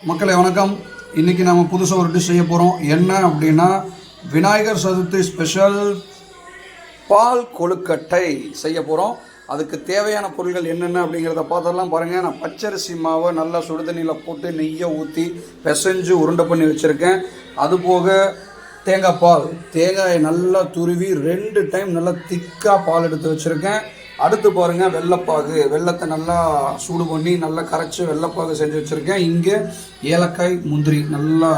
மக்களை வணக்கம். இன்னைக்கு நம்ம புதுசாக ஒரு டிஷ் செய்ய போகிறோம் என்ன அப்படின்னா விநாயகர் சதுர்த்தி ஸ்பெஷல் பால் கொழுக்கட்டை செய்ய போகிறோம் அதுக்கு தேவையான பொருட்கள் என்னென்ன அப்படிங்கிறத பார்த்ததெல்லாம் பாருங்கள் நான் பச்சரிசி மாவை நல்லா சுடுதண்ணியில் போட்டு நெய்யை ஊற்றி பிசைஞ்சு உருண்டை பண்ணி வச்சுருக்கேன். அதுபோக தேங்காய் பால். தேங்காயை நல்லா துருவி ரெண்டு டைம் நல்லா திக்காக பால் எடுத்து வச்சுருக்கேன். அடுத்து பாருங்கள் வெள்ளைப்பாகு. வெள்ளத்தை நல்லா சூடு பண்ணி நல்லா கரைச்சி வெள்ளைப்பாகு செஞ்சு வச்சுருக்கேன். இங்கே ஏலக்காய் முந்திரி நல்லா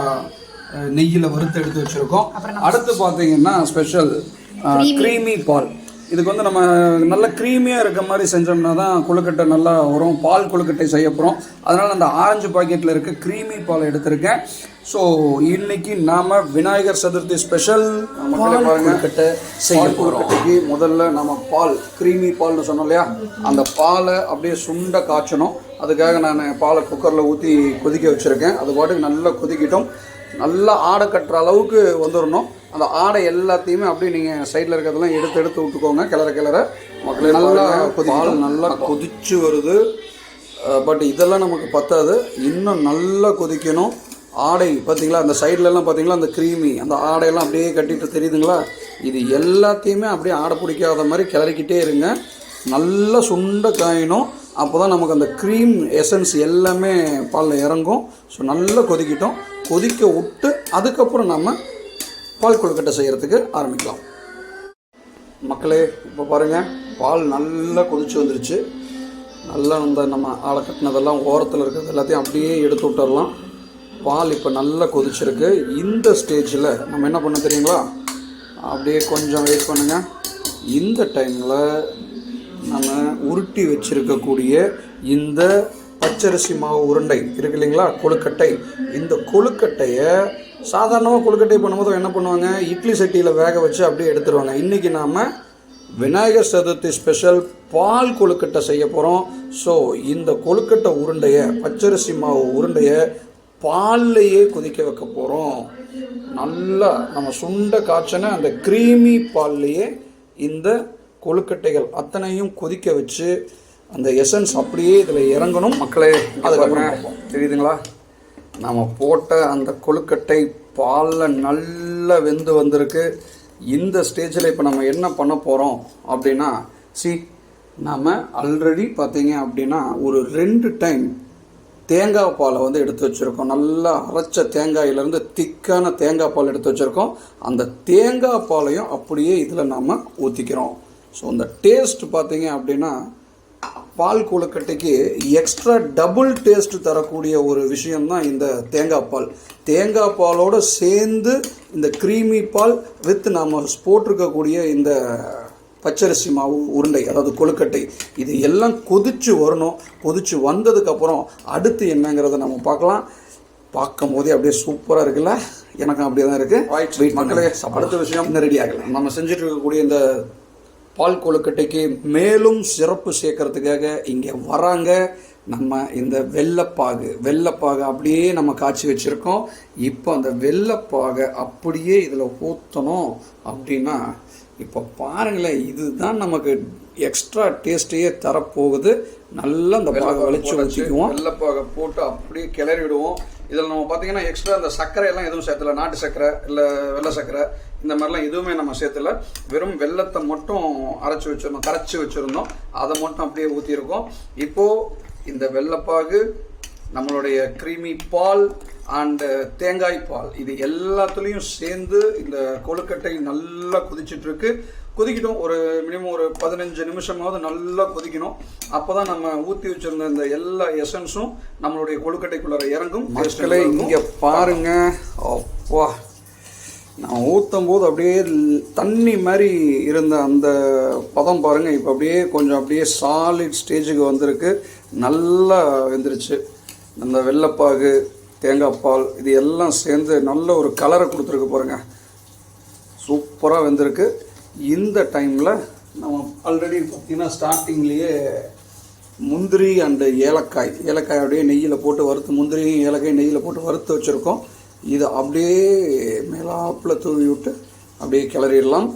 நெய்யில் வறுத்து எடுத்து வச்சுருக்கோம். அடுத்து பார்த்தீங்கன்னா ஸ்பெஷல் க்ரீமி பால். இதுக்கு வந்து நம்ம நல்ல க்ரீமியாக இருக்க மாதிரி செஞ்சோம்னா தான் கொழுக்கட்டை நல்லா வரும். பால் கொழுக்கட்டை செய்ய போகிறோம் அதனால் அந்த ஆரஞ்சு பாக்கெட்டில் இருக்க க்ரீமி பால் எடுத்திருக்கேன். ஸோ இன்னைக்கு நாம் விநாயகர் சதுர்த்தி ஸ்பெஷல் கொழுக்கட்டை செய்ய கொழுக்கட்டைக்கு முதல்ல நம்ம பால் க்ரீமி பால்னு சொன்னோம் இல்லையா? அந்த பாலை அப்படியே சுண்ட காய்ச்சணும். அதுக்காக நான் பாலை குக்கரில் ஊற்றி கொதிக்க வச்சுருக்கேன். அது பாட்டுக்கு நல்லா கொதிக்கிட்டோம். நல்லா ஆடை கட்டுற அளவுக்கு வந்துடணும் அந்த ஆடை எல்லாத்தையுமே அப்படியே நீங்கள் சைடில் இருக்கிறதெல்லாம் எடுத்து எடுத்து விட்டுக்கோங்க கிளற கிளற. மக்களே நல்லா பால் நல்லா கொதிச்சு வருது. பட் இதெல்லாம் நமக்கு பத்தாது. இன்னும் நல்லா கொதிக்கணும். ஆடை பார்த்தீங்களா அந்த சைட்லலாம் பார்த்தீங்களா அந்த க்ரீமி அந்த ஆடையெல்லாம் அப்படியே கட்டிட்டு தெரியுதுங்களா? இது எல்லாத்தையுமே அப்படியே ஆடை பிடிக்காத மாதிரி கிளறிக்கிட்டே இருங்க. நல்லா சுண்ட காயணும். அப்போ தான் நமக்கு அந்த க்ரீம் எசன்ஸ் எல்லாமே பாலில் இறங்கும். ஸோ நல்லா கொதிக்கிட்டோம். கொதிக்க விட்டு அதுக்கப்புறம் நம்ம பால் கொழுக்கட்டை செய்கிறதுக்கு ஆரம்பிக்கலாம். மக்களே இப்போ பாருங்கள் பால் நல்லா கொதிச்சு வந்துருச்சு. நல்லா இந்த நம்ம ஆளை கட்டினதெல்லாம் ஓரத்தில் இருக்கிறது எல்லாத்தையும் அப்படியே எடுத்து விட்டுறலாம். பால் இப்போ நல்லா கொதிச்சிருக்கு. இந்த ஸ்டேஜில் நம்ம என்ன பண்ண தெரியுங்களா? அப்படியே கொஞ்சம் வெயிட் பண்ணுங்கள் இந்த டைமில் நம்ம உருட்டி வச்சுருக்கக்கூடிய இந்த பச்சரிசி மாவு உருண்டை இருக்கு இல்லைங்களா? கொழுக்கட்டை. இந்த கொழுக்கட்டையை சாதாரணமாக கொழுக்கட்டை பண்ணும்போது என்ன பண்ணுவாங்க? இட்லி சட்டியில் வேக வச்சு அப்படியே எடுத்துருவாங்க. இன்றைக்கி நாம் விநாயகர் சதுர்த்தி ஸ்பெஷல் பால் கொழுக்கட்டை செய்ய போகிறோம் ஸோ இந்த கொழுக்கட்டை உருண்டையை பச்சரிசி மாவு உருண்டையை பால்லையே கொதிக்க வைக்க போகிறோம் நல்லா நம்ம சுண்ட காய்ச்சன அந்த க்ரீமி பால்லையே இந்த கொழுக்கட்டைகள் அத்தனையும் கொதிக்க வச்சு அந்த எசன்ஸ் அப்படியே இதில் இறங்கணும். மக்களே அதுக்கப்புறம் தெரியுதுங்களா? நம்ம போட்ட அந்த கொழுக்கட்டை பாலில் நல்லா வெந்து வந்திருக்கு. இந்த ஸ்டேஜில் இப்போ நம்ம என்ன பண்ண போகிறோம் அப்படின்னா சி நாம் ஆல்ரெடி பார்த்தீங்க அப்படின்னா ஒரு ரெண்டு டைம் தேங்காய் பாலை வந்து எடுத்து வச்சுருக்கோம். நல்லா அரைச்ச தேங்காயிலேருந்து திக்கான தேங்காய் பால் எடுத்து வச்சுருக்கோம். அந்த தேங்காய் பாலையும் அப்படியே இதில் நாம் ஊற்றிக்கிறோம் ஸோ இந்த டேஸ்ட் பார்த்தீங்க அப்படின்னா பால் கொழுக்கட்டைக்கு எக்ஸ்ட்ரா டபுள் டேஸ்ட் தரக்கூடிய ஒரு விஷயம்தான் இந்த தேங்காய் பால். தேங்காய் பாலோடு சேர்ந்து இந்த க்ரீமி பால் வித் நாம் போட்டிருக்கக்கூடிய இந்த பச்சரிசி மாவு உருண்டை அதாவது கொழுக்கட்டை இது எல்லாம் கொதிச்சு வரணும். கொதிச்சு வந்ததுக்கப்புறம் அடுத்து என்னங்கிறத நம்ம பார்க்கலாம். பார்க்கும் போதே அப்படியே சூப்பராக இருக்குல்ல? எனக்கும் அப்படியே தான் இருக்குது மக்களே அடுத்த விஷயம். இன்னும் ரெடி ஆகலை. நம்ம செஞ்சுட்டு இருக்கக்கூடிய இந்த பால் கொழுக்கட்டைக்கு மேலும் சிறப்பு சேர்க்கறதுக்காக இங்கே வராங்க. நம்ம இந்த வெள்ளைப்பாகு வெள்ளைப்பாகு அப்படியே நம்ம காய்ச்சி வச்சுருக்கோம். இப்போ அந்த வெள்ளைப்பாகை அப்படியே இதில் ஊற்றணும் அப்படின்னா இப்போ பாருங்களேன் இதுதான் நமக்கு எக்ஸ்ட்ரா டேஸ்ட்டையே தரப்போகுது. நல்லா அந்த பாகை வலிச்சு வச்சுக்குவோம் வெள்ளைப்பாகை போட்டு அப்படியே கிளறி விடுவோம் இதில் நம்ம பார்த்தீங்கன்னா எக்ஸ்ட்ரா அந்த சர்க்கரை எல்லாம் எதுவும் சேர்த்துல நாட்டு சர்க்கரை இல்லை வெள்ளை சர்க்கரை இந்த மாதிரிலாம் எதுவுமே நம்ம சேர்த்துல. வெறும் வெள்ளத்தை மட்டும் அரைச்சி வச்சிருந்தோம் கரைச்சி வச்சுருந்தோம். அதை மட்டும் அப்படியே ஊற்றிருக்கோம் இப்போது இந்த வெள்ளைப்பாகு நம்மளுடைய கிரீமி பால் அண்டு தேங்காய் பால் இது எல்லாத்துலேயும் சேர்ந்து இந்த கொழுக்கட்டை நல்லா குதிச்சிட்ருக்கு கொதிக்கட்டும். ஒரு மினிமம் ஒரு பதினஞ்சு நிமிஷமாவது நல்லா கொதிக்கணும். அப்போ தான் நம்ம ஊற்றி வச்சிருந்த இந்த எல்லா எசன்ஸும் நம்மளுடைய கொழுக்கட்டைக்குள்ளார இறங்கும். மக்களே இங்கே பாருங்க. அப்பா. நான் ஊற்றும் போது அப்படியே தண்ணி மாதிரி இருந்த அந்த பதம் பாருங்கள் இப்போ அப்படியே கொஞ்சம் அப்படியே சாலிட் ஸ்டேஜுக்கு வந்திருக்கு. நல்லா வெந்துருச்சு. அந்த வெள்ளைப்பாகு தேங்காய் பால் இது எல்லாம் சேர்ந்து நல்ல ஒரு கலரை கொடுத்துருக்கு பாருங்க. சூப்பராக வெந்திருக்கு. இந்த டைமில் நம்ம ஆல்ரெடி பார்த்திங்கன்னா ஸ்டார்டிங்லேயே முந்திரி அண்டு ஏலக்காய். ஏலக்காய் அப்படியே நெய்யில் போட்டு வறுத்து முந்திரியும் ஏலக்காய் நெய்யில் போட்டு வறுத்து வச்சுருக்கோம். இதை அப்படியே மேலாப்பில் தூவி விட்டு அப்படியே கிளறிடலாம்.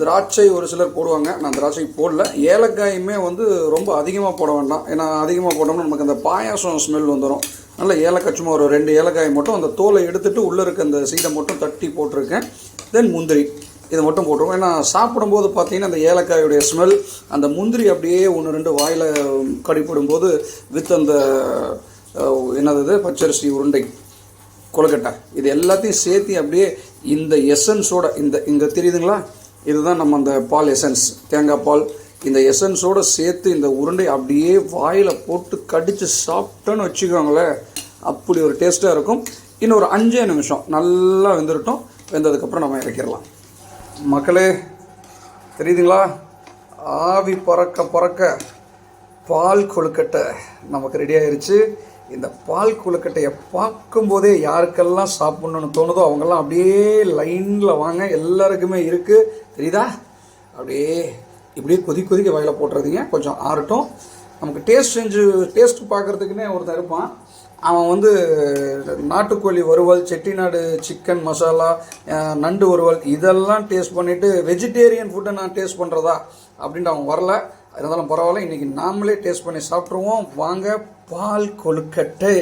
திராட்சை ஒரு சிலர் போடுவாங்க. நான் திராட்சை போடல. ஏலக்காயுமே வந்து ரொம்ப அதிகமாக போட வேண்டாம். ஏன்னா அதிகமாக போட்டோம்னா நமக்கு அந்த பாயாசம் ஸ்மெல் வந்துடும் நல்ல ஏலக்காய் சும்மா ஒரு ரெண்டு ஏலக்காய் மட்டும் அந்த தோலை எடுத்துகிட்டு உள்ளே இருக்க அந்த சீடை மட்டும் தட்டி போட்டிருக்கேன். தென் முந்திரி. இதை மட்டும் போட்டுருவோம். ஏன்னா சாப்பிடும்போது பார்த்தீங்கன்னா அந்த ஏலக்காயுடைய ஸ்மெல் அந்த முந்திரி அப்படியே ஒன்று ரெண்டு வாயில் கடிப்படும்போது வித் அந்த என்னது இது? பச்சரிசி உருண்டை கொழுக்கட்டை. இது எல்லாத்தையும் சேர்த்து அப்படியே இந்த எசன்ஸோட இந்த இங்கே தெரியுதுங்களா? இதுதான் நம்ம அந்த பால் எசன்ஸ் தேங்காய் பால். இந்த எசன்ஸோட சேர்த்து இந்த உருண்டை அப்படியே வாயில் போட்டு கடித்து சாப்பிட்டோன்னு வச்சுக்கோங்களேன். அப்படி ஒரு டேஸ்ட்டாக இருக்கும். இன்னும் ஒரு அஞ்சே நிமிஷம். நல்லா வெந்துடட்டும் வெந்ததுக்கப்புறம் நம்ம இறக்கிடலாம். மக்களே தெரியுதுங்களா? ஆவி பறக்க பறக்க பால் கொழுக்கட்டை நமக்கு ரெடி இந்த பால் கொழுக்கட்டையை பார்க்கும்போதே யாருக்கெல்லாம் சாப்பிட்ணுன்னு தோணுதோ அவங்கெல்லாம் அப்படியே லைனில் வாங்க எல்லாருக்குமே இருக்குது தெரியுதா? அப்படியே இப்படியே கொதி கொதிக்க வயலை போட்டுறதுங்க. கொஞ்சம் ஆறட்டும். நமக்கு டேஸ்ட் செஞ்சு டேஸ்ட் பார்க்குறதுக்குன்னே ஒருத்தன் இருப்பான். அவன் வந்து நாட்டுக்கோழி வறுவல் செட்டிநாடு சிக்கன் மசாலா நண்டு வறுவல் இதெல்லாம் டேஸ்ட் பண்ணிவிட்டு வெஜிடேரியன் ஃபுட்டை நான் டேஸ்ட் பண்ணுறதா அப்படின்ட்டு அவன் வரல. இருந்தாலும் பரவாயில்ல இன்றைக்கி நாமளே டேஸ்ட் பண்ணி சாப்பிட்ருவோம் வாங்க பால் கொழுக்கட்டை.